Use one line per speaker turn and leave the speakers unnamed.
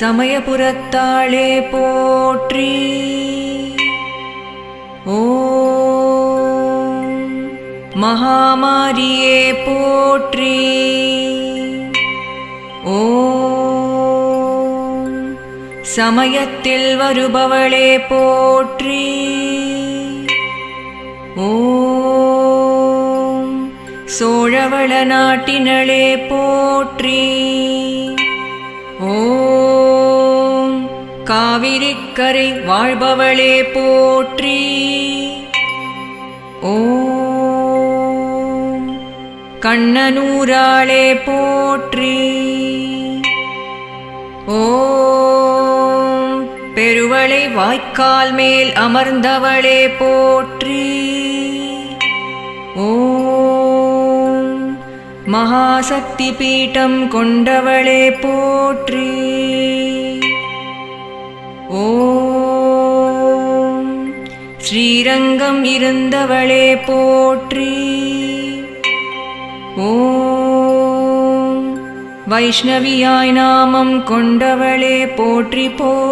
சமயபுரத்தாளே போற்றி. ஓ மகாமாரியே போற்றி. ஓ சமயத்தில் வருபவளே போற்றி. ஓ சோழவள நாட்டினளே போற்றி. காவிரிக்கரை வாழ்பவளே போற்றி. ஓம். கண்ணனூராளே போற்றி. ஓம். பெருவளை வாய்க்கால் மேல் அமர்ந்தவளே போற்றி. ஓம். மகாசக்தி பீட்டம் கொண்டவளே போற்றி. ஸ்ரீரங்கம் இருந்தவளே போற்றி. ஓம். வைஷ்ணவியாய் நாமம் கொண்டவளே போற்றி போ